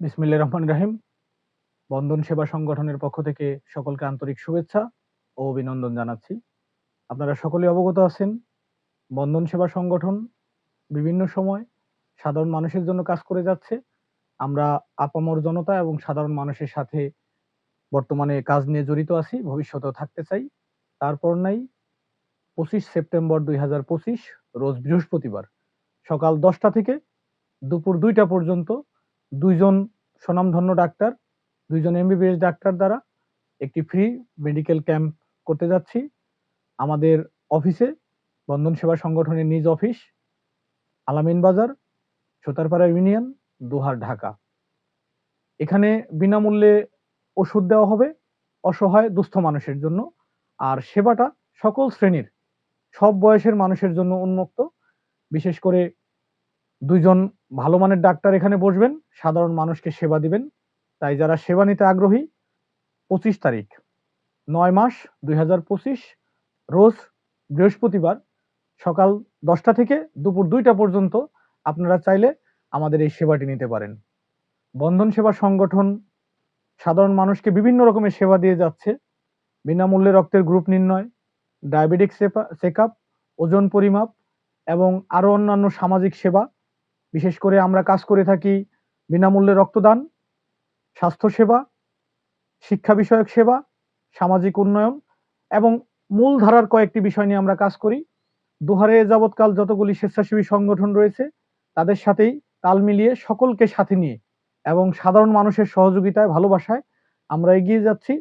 বিসমিল্লাহির রহমান রহিম। বন্ধন সেবা সংগঠনের পক্ষ থেকে সকলকে আন্তরিক শুভেচ্ছা ও অভিনন্দন জানাচ্ছি। আপনারা সকলে অবগত আছেন, বন্ধন সেবা সংগঠন বিভিন্ন সময় সাধারণ মানুষের জন্য কাজ করে যাচ্ছে। আমরা আপামর জনতা এবং সাধারণ মানুষের সাথে বর্তমানে কাজ নিয়ে জড়িত আছি, ভবিষ্যতেও থাকতে চাই। তারপর নাই, পঁচিশ সেপ্টেম্বর দুই হাজার পঁচিশ, রোজ বৃহস্পতিবার সকাল দশটা থেকে দুপুর দুইটা পর্যন্ত দুইজন স্বনামধন্য ডাক্তার, দুইজন এমবিবিএস ডাক্তার দ্বারা একটি ফ্রি মেডিকেল ক্যাম্প করতে যাচ্ছি। আমাদের অফিসে বন্ধন সেবা সংগঠনের নিজ অফিস আলামিন বাজার, সুতারপাড়া ইউনিয়ন দুহার ঢাকা। এখানে বিনামূল্যে ওষুধ দেওয়া হবে অসহায়, দুস্থ মানুষের জন্য। আর সেবাটা সকল শ্রেণির, সব বয়সের মানুষের জন্য উন্মুক্ত। বিশেষ করে দুইজন ভালো মানের ডাক্তার এখানে বসবেন, সাধারণ মানুষকে সেবা দিবেন। তাই যারা সেবা নিতে আগ্রহী, পঁচিশ তারিখ, নয় মাস, দুই হাজার পঁচিশ, রোজ বৃহস্পতিবার সকাল দশটা থেকে দুপুর দুইটা পর্যন্ত আপনারা চাইলে আমাদের এই সেবাটি নিতে পারেন। বন্ধন সেবা সংগঠন সাধারণ মানুষকে বিভিন্ন রকমের সেবা দিয়ে যাচ্ছে। বিনামূল্যে রক্তের গ্রুপ নির্ণয়, ডায়াবেটিক চেক আপ ওজন পরিমাপ এবং আরও অন্যান্য সামাজিক সেবা বিশেষ করে আমরা কাজ করে থাকি বিনামূল্যে রক্তদান, স্বাস্থ্যসেবা, শিক্ষা বিষয়ক সেবা, সামাজিক উন্নয়ন এবং মূলধারার কয়েকটি বিষয় নিয়ে আমরা কাজ করি। দুহারে যাবৎকাল যতগুলি স্বেচ্ছাসেবী সংগঠন রয়েছে, তাদের সাথেই তাল মিলিয়ে সকলকে সাথে নিয়ে এবং সাধারণ মানুষের সহযোগিতায়, ভালোবাসায় আমরা এগিয়ে যাচ্ছি।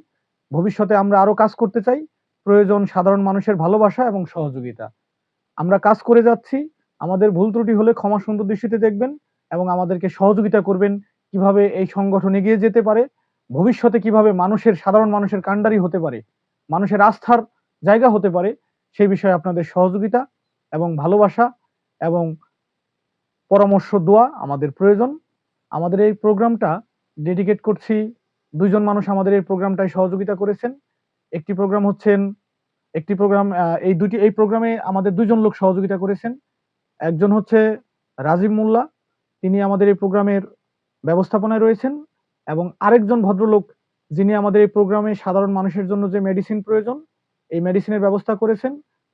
ভবিষ্যতে আমরা আরও কাজ করতে চাই। প্রয়োজন সাধারণ মানুষের ভালোবাসা এবং সহযোগিতা। আমরা কাজ করে যাচ্ছি। আমাদের ভুল ত্রুটি হলে ক্ষমা সুন্দর দৃষ্টিতে দেখবেন এবং আমাদেরকে সহযোগিতা করবেন কীভাবে এই সংগঠন এগিয়ে যেতে পারে, ভবিষ্যতে কীভাবে মানুষের, সাধারণ মানুষের কাণ্ডারি হতে পারে, মানুষের আস্থার জায়গা হতে পারে সেই বিষয়ে আপনাদের সহযোগিতা এবং ভালোবাসা এবং পরামর্শ, দোয়া আমাদের প্রয়োজন। আমাদের এই প্রোগ্রামটা ডেডিকেট করছি, দুইজন মানুষ আমাদের এই প্রোগ্রামটায় সহযোগিতা করেছেন। একটি প্রোগ্রাম হচ্ছেন, একটি প্রোগ্রাম এই দুটি, এই প্রোগ্রামে আমাদের দুজন লোক সহযোগিতা করেছেন। একজন হচ্ছে রাজীব মোল্লা, তিনি আমাদের এই প্রোগ্রামের ব্যবস্থাপনায় রয়েছেন এবং আরেকজন ভদ্রলোক যিনি আমাদের এই প্রোগ্রামে সাধারণ মানুষের জন্য যে মেডিসিন প্রয়োজন, এই মেডিসিনের ব্যবস্থা করেছেন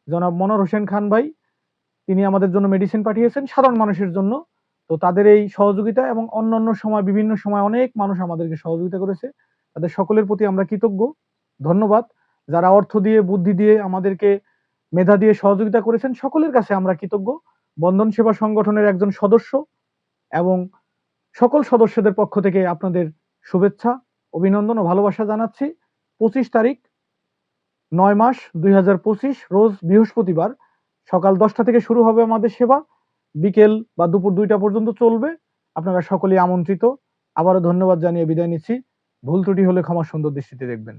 জনাব মনোর হোসেন খান ভাই। তিনি আমাদের জন্য মেডিসিন পাঠিয়েছেন সাধারণ মানুষের জন্য। তো তাদের এই সহযোগিতা এবং অন্যান্য সময়, বিভিন্ন সময় অনেক মানুষ আমাদেরকে সহযোগিতা করেছে। তাদের সকলের প্রতি আমরা কৃতজ্ঞ। ধন্যবাদ। যারা অর্থ দিয়ে, বুদ্ধি দিয়ে আমাদেরকে মেধা দিয়ে সহযোগিতা করেছেন, সকলের কাছে আমরা কৃতজ্ঞ। বন্ধন সেবা সংগঠনের একজন সদস্য এবং সকল সদস্যদের পক্ষ থেকে আপনাদের শুভেচ্ছা, অভিনন্দন ও ভালোবাসা জানাচ্ছি। পঁচিশ তারিখ, নয় মাস দুই হাজার পঁচিশ, রোজ বৃহস্পতিবার সকাল দশটা থেকে শুরু হবে আমাদের সেবা। বিকেল বা দুপুর দুইটা পর্যন্ত চলবে। আপনারা সকলেই আমন্ত্রিত। আবারও ধন্যবাদ জানিয়ে বিদায় নিচ্ছি। ভুল ত্রুটি হলে ক্ষমা সুন্দর দৃষ্টিতে দেখবেন।